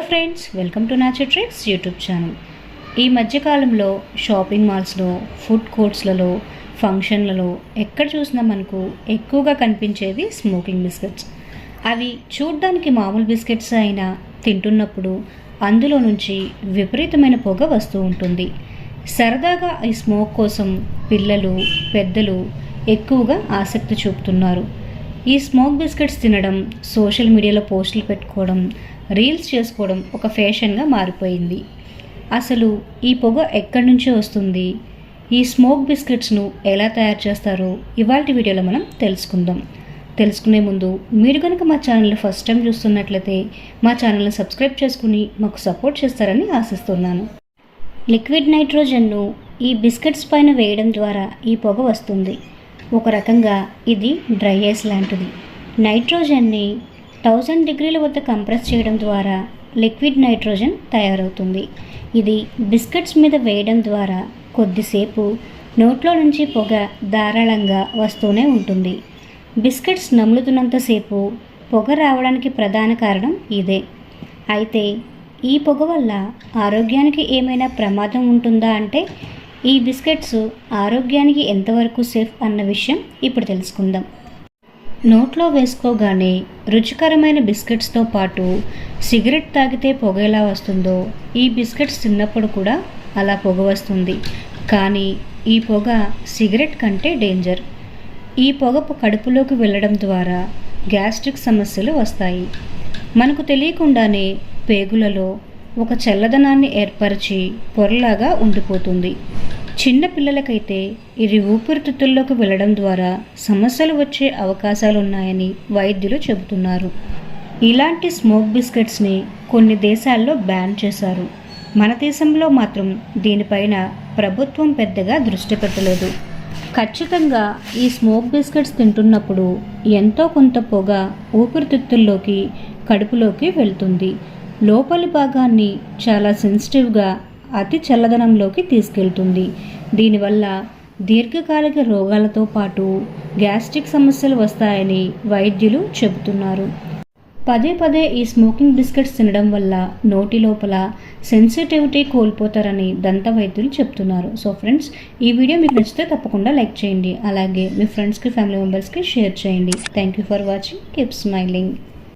Friends welcome to nature tricks YouTube channel ఈ మధ్యకాలంలో shopping మాల్స్లో food కోర్ట్స్లలో ఫంక్షన్లలో ఎక్కడ చూసినా మనకు ఎక్కువగా కనిపించేది స్మోకింగ్ బిస్కెట్స్ అవి చూడ్డానికి మామూలు బిస్కెట్స్ అయినా తింటున్నప్పుడు అందులో నుంచి విపరీతమైన పొగ వస్తూ ఉంటుంది. సరదాగా ఈ స్మోక్ కోసం పిల్లలు పెద్దలు ఎక్కువగా ఆసక్తి చూపుతున్నారు. ఈ స్మోక్ బిస్కెట్స్ తినడం సోషల్ మీడియాలో పోస్టులు పెట్టుకోవడం రీల్స్ చేసుకోవడం ఒక ఫ్యాషన్గా మారిపోయింది. అసలు ఈ పొగ ఎక్కడి నుంచి వస్తుంది? ఈ స్మోక్ బిస్కెట్స్ను ఎలా తయారు చేస్తారో ఇవాళ వీడియోలో మనం తెలుసుకుందాం. తెలుసుకునే ముందు మీరు కనుక మా ఛానల్ని ఫస్ట్ టైం చూస్తున్నట్లయితే మా ఛానల్ని సబ్స్క్రైబ్ చేసుకుని మాకు సపోర్ట్ చేస్తారని ఆశిస్తున్నాను. లిక్విడ్ నైట్రోజన్ను ఈ బిస్కెట్స్ పైన వేయడం ద్వారా ఈ పొగ వస్తుంది. ఒక రకంగా ఇది డ్రై ఐస్ లాంటిది. నైట్రోజన్ని థౌజండ్ డిగ్రీల వద్ద కంప్రెస్ చేయడం ద్వారా లిక్విడ్ నైట్రోజన్ తయారవుతుంది. ఇది బిస్కెట్స్ మీద వేయడం ద్వారా కొద్దిసేపు నోట్లో నుంచి పొగ ధారాళంగా వస్తూనే ఉంటుంది. బిస్కెట్స్ నములుతున్నంతసేపు పొగ రావడానికి ప్రధాన కారణం ఇదే. అయితే ఈ పొగ వల్ల ఆరోగ్యానికి ఏమైనా ప్రమాదం ఉంటుందా అంటే ఈ బిస్కెట్స్ ఆరోగ్యానికి ఎంతవరకు సేఫ్ అన్న విషయం ఇప్పుడు తెలుసుకుందాం. నోట్లో వేసుకోగానే రుచికరమైన బిస్కెట్స్తో పాటు సిగరెట్ తాగితే పొగ ఎలా వస్తుందో ఈ బిస్కెట్స్ తిన్నప్పుడు కూడా అలా పొగ వస్తుంది. కానీ ఈ పొగ సిగరెట్ కంటే డేంజర్. ఈ పొగ కడుపులోకి వెళ్ళడం ద్వారా గ్యాస్ట్రిక్ సమస్యలు వస్తాయి. మనకు తెలియకుండానే పేగులలో ఒక చల్లదనాన్ని ఏర్పరిచి పొరలాగా ఉండిపోతుంది. చిన్న పిల్లలకైతే ఇది ఊపిరితిత్తుల్లోకి వెళ్ళడం ద్వారా సమస్యలు వచ్చే అవకాశాలు ఉన్నాయని వైద్యులు చెబుతున్నారు. ఇలాంటి స్మోక్ బిస్కెట్స్ని కొన్ని దేశాల్లో బ్యాన్ చేశారు. మన దేశంలో మాత్రం దీనిపైన ప్రభుత్వం పెద్దగా దృష్టి పెట్టలేదు. ఖచ్చితంగా ఈ స్మోక్ బిస్కెట్స్ తింటున్నప్పుడు ఎంతో కొంత పొగ ఊపిరితిత్తుల్లోకి కడుపులోకి వెళ్తుంది. లోపలి భాగాన్ని చాలా సెన్సిటివ్గా అతి చల్లదనంలోకి తీసుకెళ్తుంది. దీనివల్ల దీర్ఘకాలిక రోగాలతో పాటు గ్యాస్ట్రిక్ సమస్యలు వస్తాయని వైద్యులు చెబుతున్నారు. పదే పదే ఈ స్మోకింగ్ బిస్కెట్స్ తినడం వల్ల నోటి లోపల సెన్సిటివిటీ కోల్పోతారని దంత వైద్యులు చెప్తున్నారు సో ఫ్రెండ్స్ ఈ వీడియో మీకు నచ్చితే తప్పకుండా లైక్ చేయండి. అలాగే మీ ఫ్రెండ్స్కి ఫ్యామిలీ మెంబర్స్కి షేర్ చేయండి. Thank you for watching. Keep smiling.